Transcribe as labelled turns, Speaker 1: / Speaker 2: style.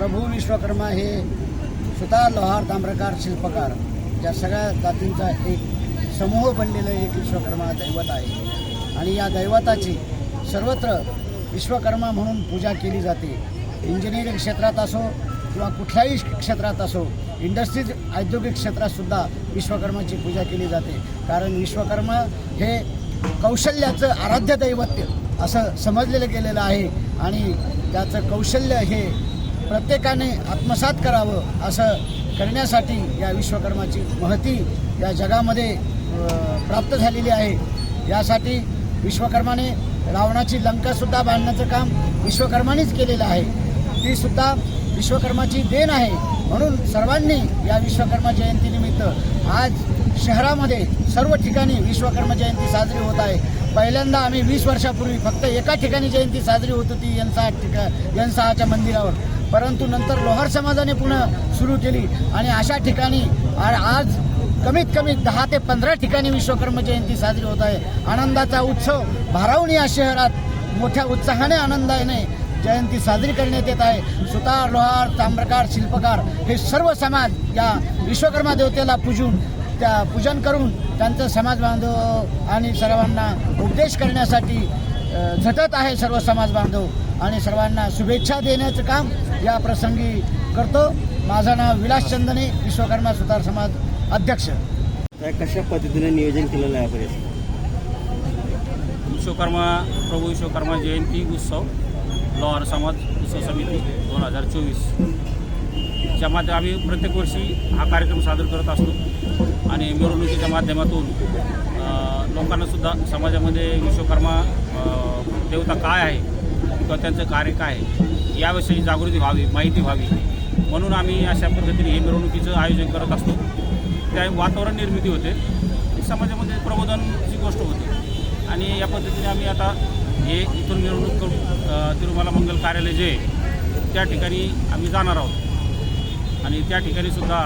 Speaker 1: प्रभू विश्वकर्मा हे स्वतः लोहार ताम्रकार शिल्पकार ज्या सगळ्या जातींचा एक समूह बनलेलं एक विश्वकर्मा दैवत आहे. आणि या दैवताची सर्वत्र विश्वकर्मा म्हणून पूजा केली जाते. इंजिनिअरिंग क्षेत्रात असो किंवा कुठल्याही क्षेत्रात असो इंडस्ट्रीज औद्योगिक क्षेत्रातसुद्धा विश्वकर्माची पूजा केली जाते. कारण विश्वकर्मा हे कौशल्याचं आराध्य दैवत्य असं समजलेलं गेलेलं आहे. आणि त्याचं कौशल्य हे प्रत्येकाने आत्मसात करावं असं करण्यासाठी या विश्वकर्माची महती या जगामध्ये प्राप्त झालेली आहे. यासाठी विश्वकर्माने रावणाची लंकासुद्धा बांधण्याचं काम विश्वकर्मानेच केलेलं आहे. ती सुद्धा विश्वकर्माची देण आहे. म्हणून सर्वांनी या विश्वकर्मा जयंतीनिमित्त आज शहरामध्ये सर्व ठिकाणी विश्वकर्मा जयंती साजरी होत आहे. पहिल्यांदा आम्ही वीस वर्षापूर्वी फक्त एका ठिकाणी जयंती साजरी होत होती एनसहा ठिका एनसहाच्या मंदिरावर. परंतु नंतर लोहार समाजाने पुन्हा सुरू केली. आणि अशा ठिकाणी आज कमीत कमी दहा ते पंधरा ठिकाणी विश्वकर्म जयंती साजरी होत आहे. आनंदाचा उत्सव भारावून या शहरात मोठ्या उत्साहाने आनंदाने जयंती साजरी करण्यात येत आहे. सुतार लोहार ताम्रकार शिल्पकार हे सर्व समाज या विश्वकर्मा देवतेला पूजून त्या पूजन करून त्यांचं समाज बांधव आणि सर्वांना उपदेश करण्यासाठी झटत आहे सर्व समाज बांधव. आणि सर्वांना शुभेच्छा देण्याचं काम या प्रसंगी करतो. माझं नाव विलास चंदने विश्वकर्मा सुतार समाज अध्यक्ष.
Speaker 2: काय कशा पद्धतीने नियोजन केलेलं आहे आपण
Speaker 3: विश्वकर्मा प्रभू विश्वकर्मा जयंती उत्सव लोहार समाज उत्सव समिती दोन हजार चोवीस. ज्यामध्ये आम्ही प्रत्येक वर्षी हा कार्यक्रम सादर करत असतो आणि मिरवणुकीच्या माध्यमातून लोकांनासुद्धा समाजामध्ये विश्वकर्मा देवता काय आहे किंवा त्यांचं कार्य काय आहे याविषयी जागृती व्हावी माहिती व्हावी. म्हणून आम्ही अशा पद्धतीने हे मिरवणुकीचं आयोजन करत असतो. त्या वातावरण निर्मिती होते. समाजामध्ये प्रबोधनची गोष्ट होती. आणि या पद्धतीने आम्ही आता हे इथून मिरवणूक करून तिरुमाला मंगल कार्यालय जे आहे, त्या ठिकाणी आम्ही जाणार आहोत. आणि त्या ठिकाणी सुद्धा